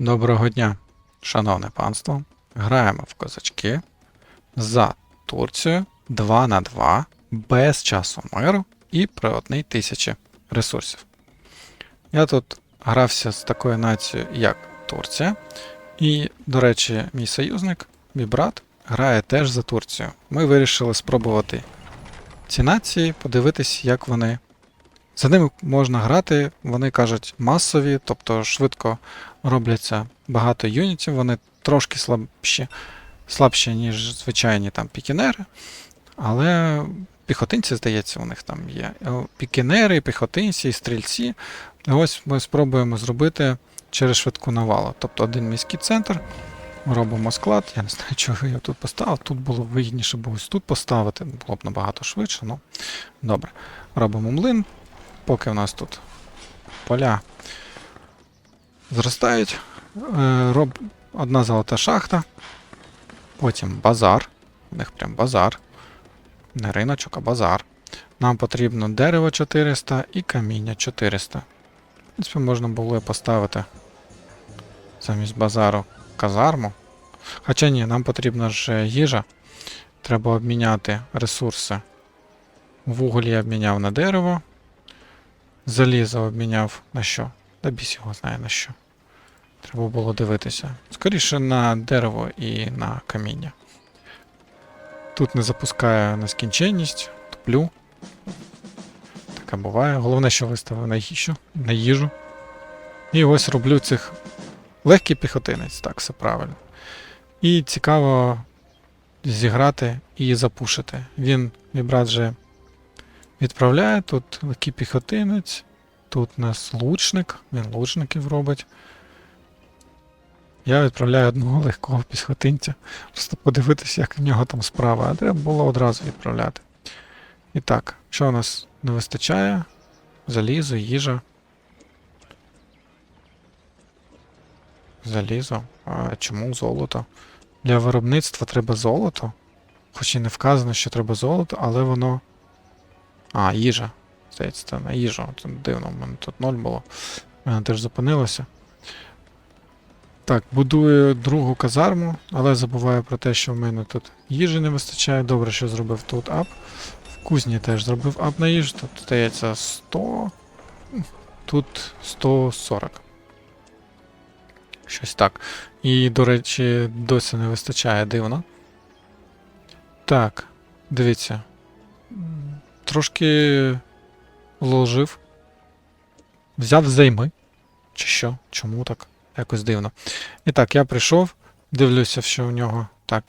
Доброго дня, шановне панство. Граємо в козачки за Турцію 2 на 2 без часу миру і при одній тисячі ресурсів. Я тут грався з такою нацією, як Турція. І, до речі, мій союзник, мій брат, грає теж за Турцію. Ми вирішили спробувати ці нації, подивитись, як вони. За ними можна грати, вони кажуть масові, тобто швидко робляться багато юнітів, вони трошки слабші, слабші, ніж звичайні там пікінери. Але піхотинці, здається, у них там є. Е, Пікінери, піхотинці, і стрільці. Ось ми спробуємо зробити через швидку навалу. Тобто один міський центр. Робимо склад. Я не знаю, чого я тут поставив. Тут було вигідніше було ось тут поставити, було б набагато швидше. Ну, добре. Робимо млин, поки в нас тут поля зростають. Е, Роб... Одна золота шахта. Потім базар. У них прям базар. Не риночок, а базар. Нам потрібно дерево 400 і каміння 400. В принципі, можна було поставити замість базару казарму. Хоча ні, нам потрібна ж їжа. Треба обміняти ресурси. Вуголь я обміняв на дерево. Залізо обміняв на що? Та біс його знає на що. Треба було дивитися. Скоріше на дерево і на каміння. Тут не запускає нескінченність, туплю. Таке буває. Головне, що виставив на їжу. На їжу. І ось роблю цих легкий піхотинець, так, все правильно. І цікаво зіграти і запушити. Він, мій брат вже відправляє. Тут легкий піхотинець. Тут у нас лучник, він лучників робить. Я відправляю одного легкого піхотинця. Просто подивитися, як в нього там справа. А треба було одразу відправляти. І так, що у нас не вистачає? Залізо, їжа. Залізо. А чому золото? Для виробництва треба золото. Хоч і не вказано, що треба золото, але воно. А, їжа. Здається, це на їжу. Це дивно, в мене тут ноль було. В мене теж зупинилося. Так, будую другу казарму, але забуваю про те, що в мене тут їжі не вистачає. Добре, що зробив тут ап. В кузні теж зробив ап на їжу. Тут здається 100. Тут 140. Щось так. І, до речі, досі не вистачає дивно. Так, дивіться. Трошки вложив. Взяв займи. Чи що? Чому так? Якось дивно. І так, я прийшов, дивлюся, що у нього так.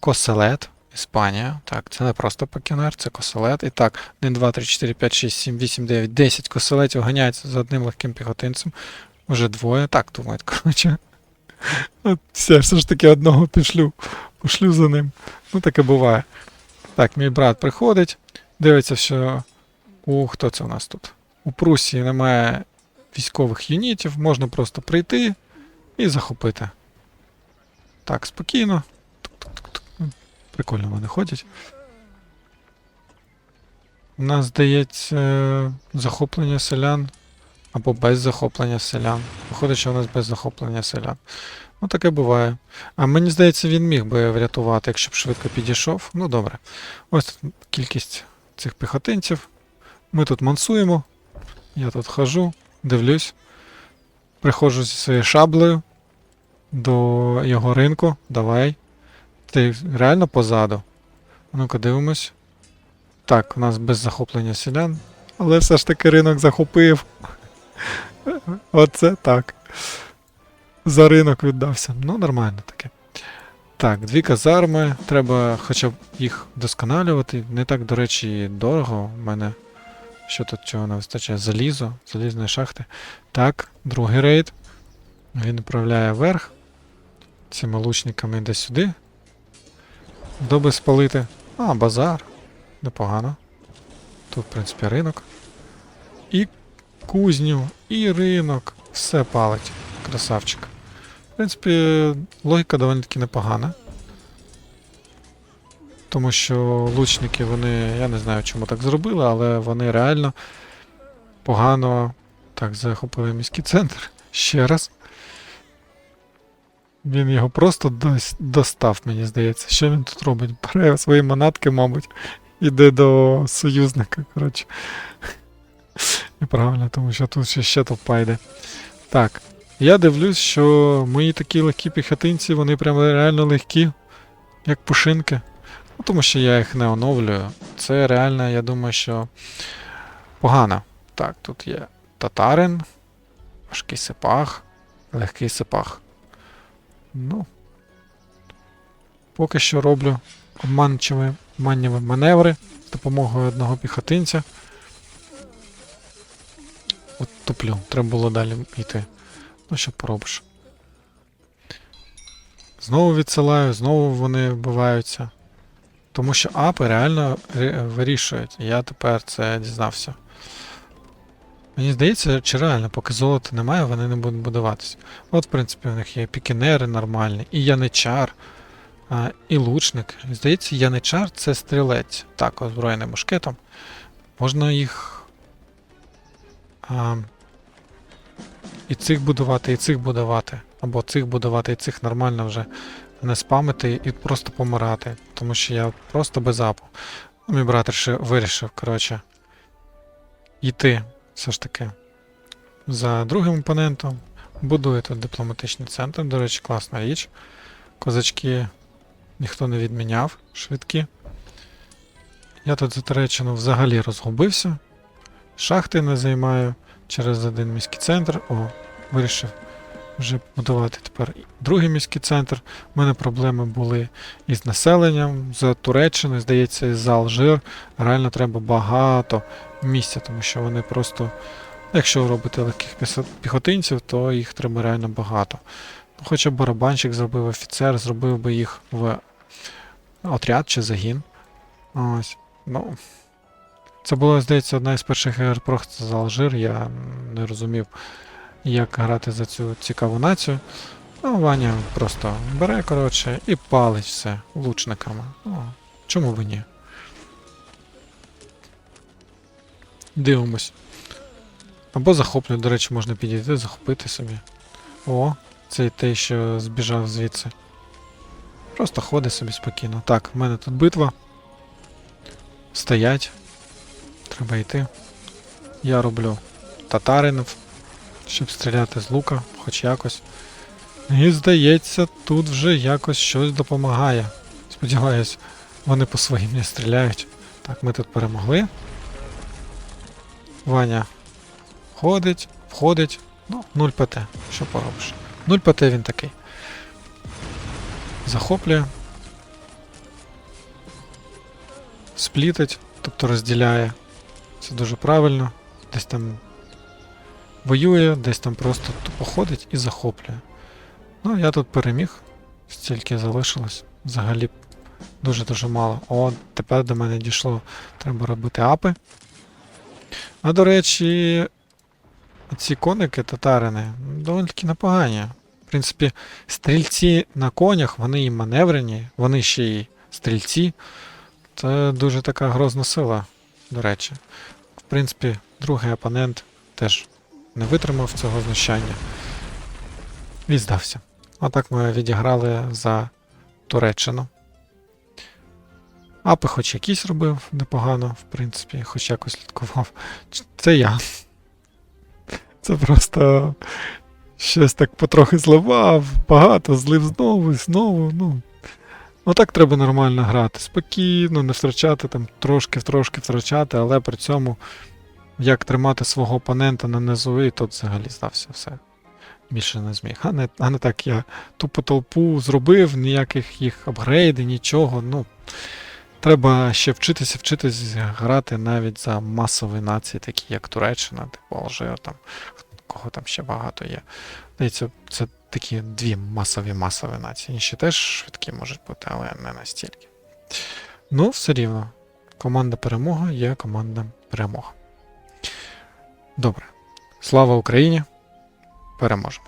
Коселет, Іспанія. Так, це не просто пакінер, це коселет. І так, 1, 2, 3, 4, 5, 6, 7, 8, 9, 10 коселетів ганяється за одним легким піхотинцем. Уже двоє. Так, думають, коротше. От все, все ж таки одного пішлю. Пошлю за ним. Ну, таке буває. Так, мій брат приходить, дивиться, що. У, хто це у нас тут? У Прусії немає військових юнітів, можна просто прийти і захопити. Так, спокійно. Прикольно вони ходять. У нас здається захоплення селян або без захоплення селян. Виходить, що у нас без захоплення селян. Ну, таке буває. А мені здається, він міг би врятувати, якщо б швидко підійшов. Ну, добре. Ось тут кількість цих піхотинців. Ми тут мансуємо. Я тут хожу, дивлюсь. Приходжу зі своєю шаблею до його ринку. Давай. Ти реально позаду. Ну-ка дивимось. Так, у нас без захоплення селян. Але все ж таки ринок захопив. Оце так. За ринок віддався. Ну, нормально таке. Так, дві казарми. Треба хоча б їх вдосконалювати. Не так, до речі, дорого. У мене що тут чого не вистачає? Залізо, залізної шахти. Так, другий рейд. Він управляє вверх. Цими лучниками йде сюди. Доби спалити. А, базар. Непогано. Тут, в принципі, ринок. І кузню, і ринок. Все палить. Красавчик. В принципі, логіка доволі таки непогана. Тому що лучники, вони, я не знаю, чому так зробили, але вони реально погано так захопили міський центр. Ще раз. Він його просто достав, мені здається. Що він тут робить? Бере свої манатки, мабуть, іде до союзника, коротше. Неправильно, тому що тут ще, ще толпа йде. Так. Я дивлюсь, що мої такі легкі піхотинці, вони прям реально легкі, як пушинки. Ну, тому що я їх не оновлюю. Це реально, я думаю, що погано. Так, тут є татарин, важкий сипах, легкий сипах. Ну. Поки що роблю обманчиві обманливі маневри допомогою одного піхотинця. От туплю, треба було далі йти. Ну, що поробиш. Знову відсилаю, знову вони вбиваються. Тому що апи реально вирішують. Я тепер це дізнався. Мені здається, чи реально, поки золота немає, вони не будуть будуватися. От, в принципі, у них є пікінери нормальні, і яничар, а, і лучник. Здається, яничар це стрілець. Так, озброєний мушкетом. Можна їх. А, і цих будувати, і цих будувати. Або цих будувати, і цих нормально вже не спамити і просто помирати. Тому що я просто без апу. Мій брат рішив- вирішив, коротше, йти все ж таки за другим опонентом. Будує тут дипломатичний центр. До речі, класна річ. Козачки ніхто не відміняв, швидкі. Я тут за Туреччину взагалі розгубився. Шахти не займаю через один міський центр. О, вирішив вже будувати тепер другий міський центр. У мене проблеми були із населенням, з Туреччини, здається, з Алжир. Реально треба багато місця, тому що вони просто. Якщо робити легких піхотинців, то їх треба реально багато. Ну, Хоча б барабанщик зробив офіцер, зробив би їх в отряд чи загін. Ось. Ну. Це була, здається, одна із перших ігор просто за Алжир. Я не розумів, як грати за цю цікаву націю. Ну, Ваня просто бере, коротше, і палить все лучниками. Ну, чому б і ні? Дивимось. Або захоплюють, до речі, можна підійти, захопити собі. О, це той, що збіжав звідси. Просто ходить собі спокійно. Так, в мене тут битва. Стоять. Треба йти. Я роблю татаринів, щоб стріляти з лука, хоч якось. І здається, тут вже якось щось допомагає. Сподіваюсь, вони по своїм не стріляють. Так, ми тут перемогли. Ваня ходить, входить. Ну, 0 ПТ. Що поробиш? 0 ПТ він такий. Захоплює. Сплітить, тобто розділяє. Це дуже правильно. Десь там воює, десь там просто тупо ходить і захоплює. Ну, я тут переміг. Стільки залишилось. Взагалі дуже-дуже мало. О, тепер до мене дійшло. Треба робити апи. А до речі, ці коники татарини доволі таки непогані. В принципі, стрільці на конях, вони і маневрені, вони ще й стрільці. Це дуже така грозна сила, до речі. В принципі, другий опонент теж не витримав цього знущання. І здався. Отак ми відіграли за Туреччину. Апи хоч якісь робив непогано, в принципі, хоч якось слідкував. Це я. Це просто щось так потрохи зливав, багато, злив знову, і знову. Ну. Ну так треба нормально грати. Спокійно, не втрачати там трошки-трошки втрачати, але при цьому як тримати свого опонента на низу, і тут взагалі здався все. Більше не зміг. А не, а не так я тупо толпу зробив, ніяких їх апгрейдів, нічого. Ну, треба ще вчитися, вчитися грати навіть за масові нації, такі як Туреччина, типу Алжир, там, кого там ще багато є. Здається, це такі дві масові масові нації. Інші теж швидкі можуть бути, але не настільки. Ну, все рівно. Команда перемога є команда перемога. Добре. Слава Україні! Переможемо!